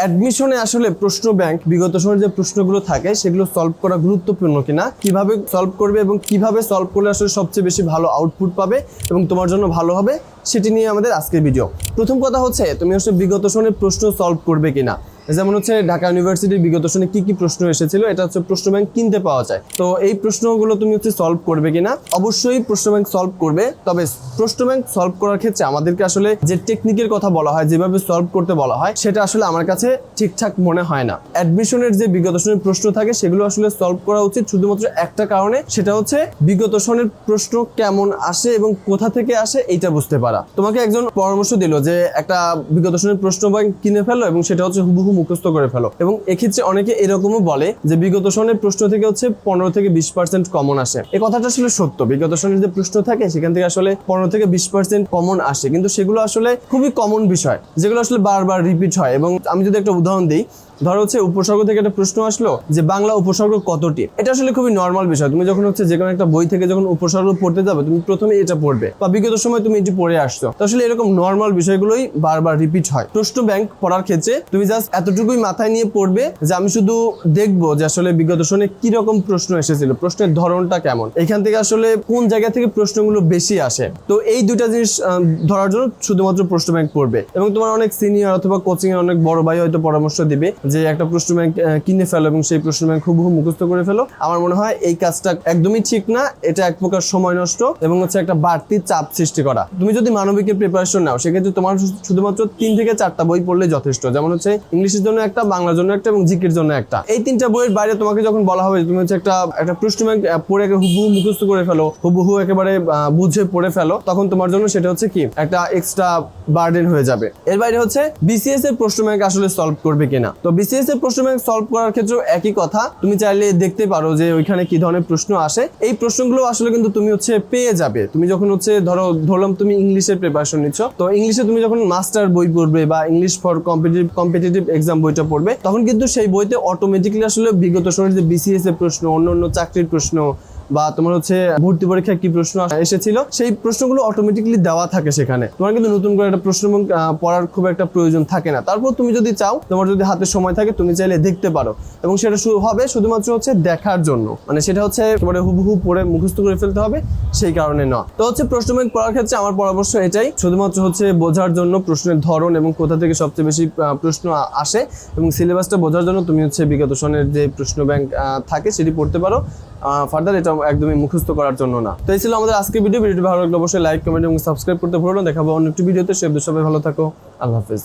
অ্যাডমিশনে আসলে প্রশ্ন ব্যাংক বিগত সময়ের যে প্রশ্নগুলো থাকে, সেগুলো সলভ করা গুরুত্বপূর্ণ কিনা, কীভাবে সলভ করবে এবং কীভাবে সলভ করলে আসলে সবচেয়ে বেশি ভালো আউটপুট পাবে এবং তোমার জন্য ভালো হবে, সেটি নিয়ে আমাদের আজকের ভিডিও প্রথম কথা হচ্ছে, তুমি আসলে বিগত সময়ের প্রশ্ন সলভ করবে কিনা? যেমন হচ্ছে ঢাকা ইউনিভার্সিটির বিগত সনে কি কি প্রশ্ন এসেছিল, এটা হচ্ছে প্রশ্ন ব্যাংক কিনতে পাওয়া যায়। তো এই প্রশ্নগুলো তুমি হচ্ছে সলভ করবে কিনা? অবশ্যই প্রশ্ন ব্যাংক সলভ করবে, তবে প্রশ্ন ব্যাংক সলভ করার ক্ষেত্রে আমাদেরকে আসলে যে টেকনিকের কথা বলা হয়, যেভাবে সলভ করতে বলা হয়, সেটা আসলে আমার কাছে ঠিকঠাক মনে হয় না। অ্যাডমিশনের যে বিগত সনের প্রশ্ন থাকে, সেগুলো আসলে সলভ করা উচিত শুধুমাত্র একটা কারণে, সেটা হচ্ছে বিগত সনের প্রশ্ন কেমন আসে এবং কোথা থেকে আসে, এইটা বুঝতে পারা। তোমাকে একজন পরামর্শ দিল যে একটা বিগত সনের প্রশ্ন ব্যাংক কিনে ফেলো এবং সেটা হচ্ছে হুবহু মুখস্থ করে ফেলো। এবং এক্ষেত্রে অনেকে এরকমও বলে যে বিগত সনের প্রশ্ন থেকে হচ্ছে পনেরো থেকে বিশ পার্সেন্ট কমন আসে। এ কথাটা আসলে সত্য। বিগত সনের যে প্রশ্ন থাকে, সেখান থেকে আসলে পনেরো থেকে বিশ পার্সেন্ট কমন আসে। কিন্তু সেগুলো আসলে খুবই কমন বিষয়, যেগুলো আসলে বারবার রিপিট হয়। এবং আমি যদি একটা উদাহরণ দিই ধরো হচ্ছে উপসর্গ থেকে একটা প্রশ্ন আসলো যে বাংলা উপসর্গ কতটি? এটা আসলে খুবই নর্মাল বিষয়। তুমি যখন হচ্ছে যে কোনো একটা বই থেকে যখন উপসর্গ পড়তে যাবে, তুমি প্রথমে এটা পড়বে। বা বিগত সময় তুমি এটি পড়ে আসছো। আসলে এরকম নর্মাল বিষয়গুলোই বারবার রিপিট হয়। প্রশ্ন ব্যাংক পড়ার ক্ষেত্রে তুমি জাস্ট এতটুকুই মাথায় নিয়ে পড়বে যে আমি শুধু দেখব যে আসলে বিগত সনে কি রকম প্রশ্ন এসেছিল, প্রশ্নের ধরনটা কেমন। এখান থেকে আসলে কোন জায়গা থেকে প্রশ্নগুলো বেশি আসে। তো এই দুটা জিনিস ধরার জন্য শুধুমাত্র প্রশ্ন ব্যাংক পড়বে। এবং তোমার অনেক সিনিয়র অথবা কোচিং এর অনেক বড় ভাই হয়তো পরামর্শ দিবে যে একটা প্রশ্ন ব্যাংক কিনে ফেলো এবং সেই প্রশ্ন ব্যাংক হুবহু মুখস্থ করে ফেলো, আমার মনে হয় এই কাজটা একদমই ঠিক না। এটা এক প্রকার সময় নষ্ট এবং হচ্ছে একটা বাড়তি চাপ সৃষ্টি করা। তুমি যদি মানবিকের প্রিপারেশন নাও, সেক্ষেত্রে তোমার শুধুমাত্র তিন থেকে চারটা বই পড়লে যথেষ্ট। যেমন হচ্ছে ইংলিশের জন্য একটা, বাংলার জন্য একটা এবং জিকের জন্য একটা। এই তিনটা বইয়ের বাইরে তোমাকে যখন বলা হবে তুমি হচ্ছে একটা একটা প্রশ্ন ব্যাংক পড়ে হুবহু মুখস্থ করে ফেলো, হুবহু একেবারে বুঝে পড়ে ফেলো, তখন তোমার জন্য সেটা হচ্ছে কি? একটা এক্সট্রা বার্ডেন হয়ে যাবে। এর বাইরে হচ্ছে বিসিএস এর প্রশ্ন ব্যাংক আসলে সলভ করবে কিনা? তো বিসিএস এর প্রশ্ন ব্যাংক সলভ করার ক্ষেত্রেও একই কথা। তুমি চাইলে দেখতে পারো যে ওইখানে কি ধরনের প্রশ্ন আসে। এই প্রশ্নগুলো আসলে কিন্তু তুমি হচ্ছে পেয়ে যাবে। তুমি যখন হচ্ছে ধরো, ধরলাম তুমি ইংলিশের প্রিপারেশন নিচ্ছ, তো ইংলিশে তুমি যখন মাস্টার বই পড়বে বা English for competitive competitive exam বইটা পড়বে, তখন কিন্তু সেই বইতে অটোমেটিকলি আসলে বিগত সময়ের যে বিসিএস এর প্রশ্ন অন্য অন্য চাকরির প্রশ্ন বা তোমার হচ্ছে ভর্তি পরীক্ষায় কি প্রশ্ন এসেছিল, সেই প্রশ্নগুলো অটোমেটিকলি দেওয়া থাকে সেখানে। তোমার কিন্তু নতুন করে একটা প্রশ্ন পড়ার খুব একটা প্রয়োজন থাকে না। তারপর তুমি যদি চাও, তোমার যদি হাতে সময় থাকে, তুমি চাইলে দেখতে পারো। এবং সেটা হবে শুধুমাত্র হচ্ছে দেখার জন্য। মানে সেটা হচ্ছে একেবারে হুবহু পড়ে মুখস্থ করে ফেলতে হবে, সেই কারণে না তো হচ্ছে প্রশ্ন ব্যাংক পড়ার ক্ষেত্রে আমার পরামর্শ এটাই, শুধুমাত্র হচ্ছে বোঝার জন্য প্রশ্নের ধরন এবং কোথা থেকে সবচেয়ে বেশি প্রশ্ন আসে এবং সিলেবাসটা বোঝার জন্য তুমি হচ্ছে বিগত সনের যে প্রশ্ন ব্যাংক থাকে সেটি পড়তে পারো। ফার্দার এটা একদমই মুখস্থ করার জন্য না। তো এই ছিল আমাদের আজকের ভিডিও ভিডিওটি ভালো লাগলে অবশ্যই লাইক কমেন্ট এবং সাবস্ক্রাইব করতে ভুলো না। দেখাবো অন্য একটি ভিডিওতে সে সবাই ভালো থাকো। আল্লাহ হাফেজ।